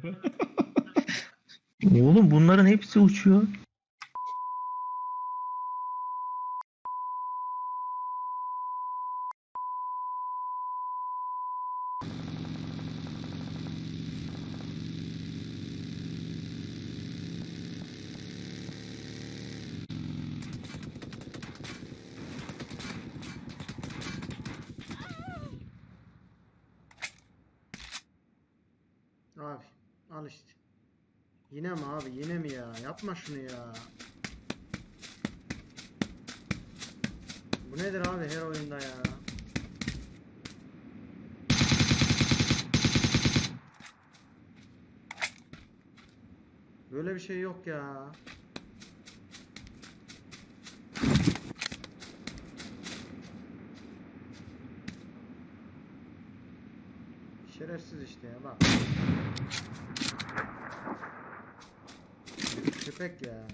Oğlum bunların hepsi uçuyor. Abi al işte. Yine mi abi yine mi ya? Yapma şunu ya. Bu nedir abi her oyunda ya? Böyle bir şey yok ya. Şerefsiz işte ya bak. Köpek ya.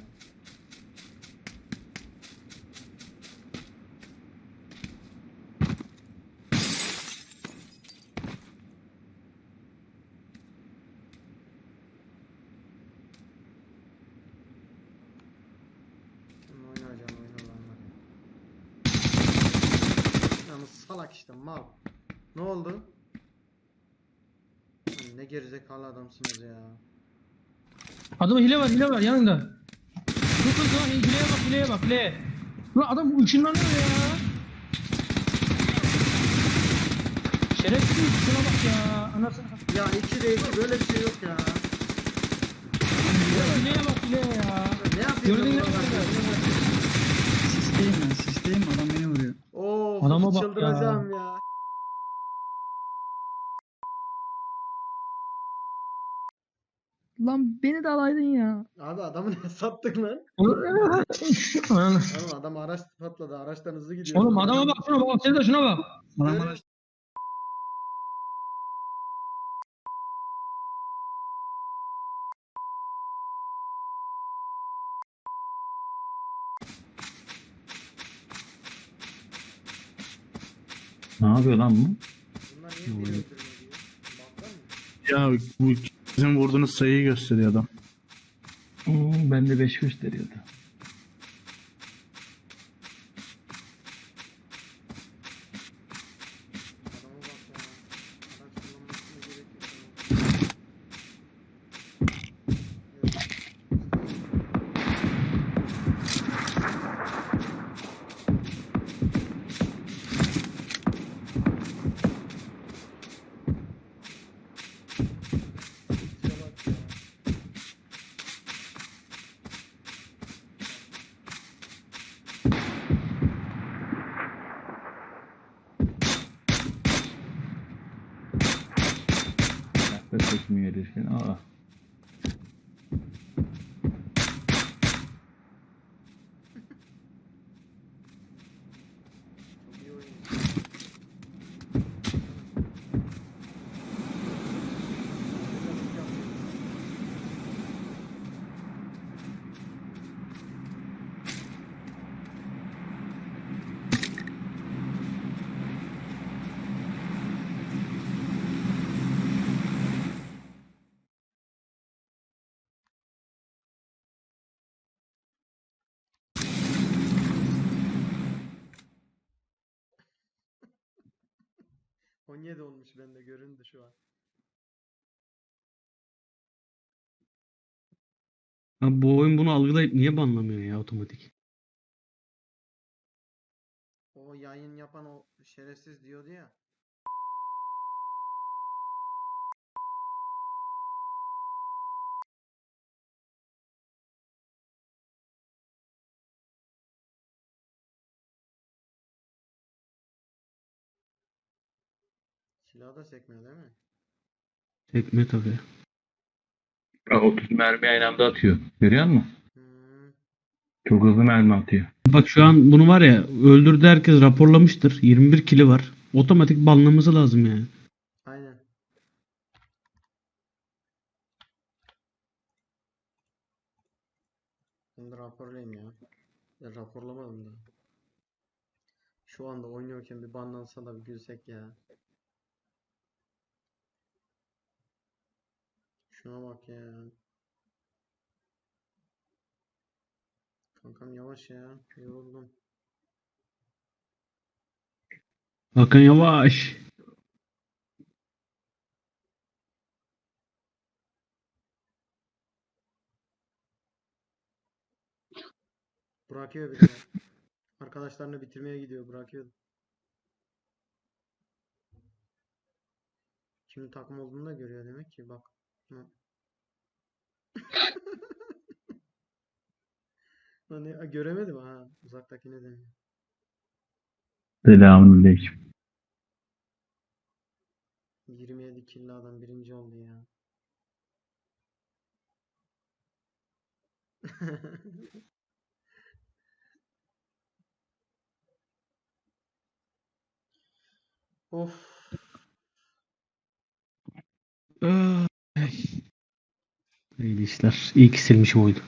Salak işte mal. Ne oldu? Ne gerizekalı adamsınız ya. Adamın hile var hile var yanında. Dur dur dur hileye bak hileye bak hile. Lan adam ışınlanıyor ya. Şerefsiz şuna bak ya. Anasını Ya 2'de 2 böyle bir şey yok ya. hileye bak hileye ya. Ne yapıyorsun Gördün mü? Sisteyim ben sisteyim adam beni vuruyor. Of Adama bak ya. çıldıracağım ya. Lan beni de alaydın ya. Abi adamı ne sattık lan? Oğlum Oğlum adam araç patladı. Araçtan hızlı gidiyor. Oğlum adama bak şuna bak sen de şuna bak. Adam araç Ne yapıyor lan bu? Bunlar niye beni. Baktan mı? ya bu bizim vurduğunuz sayıyı gösteriyor adam. Hmm, ben de 5 gösteriyordu. Adama bak ya. Araç kullanmasına gerek yok. ya. Evet. Şuna bak ya. Yaklaşık çekmiyor herifin. Aa. 17 olmuş bende göründü şu an. Abi bu oyun bunu algılayıp niye banlamıyor ya otomatik? O yayın yapan o şerefsiz diyordu ya. Silahı da sekmiyor değil mi? Çekme tabii. Ya 30 mermi aynı anda atıyor. Görüyor musun? Hmm. Çok hızlı mermi atıyor. Bak şu an bunu var ya öldürdü herkes raporlamıştır. 21 kili var. Otomatik banlaması lazım yani. Aynen. Ben de raporlayayım ya. Ya raporlamadım da. Şu anda oynuyorken bir banlansa da bir gülsek ya. Şuna bak ya. Kankam yavaş ya. Yoruldum. Hakan yavaş. Bırakıyor bir de. Arkadaşlarını bitirmeye gidiyor. Bırakıyor. Kimin takım olduğunu da görüyor demek ki. Bak. Ne- göremedim ha. Uzaktaki ne deniyor. Selamünaleyküm. 27 killi adam birinci oldu ya. Of. İyi işler. İyi ki silmişim oyunu.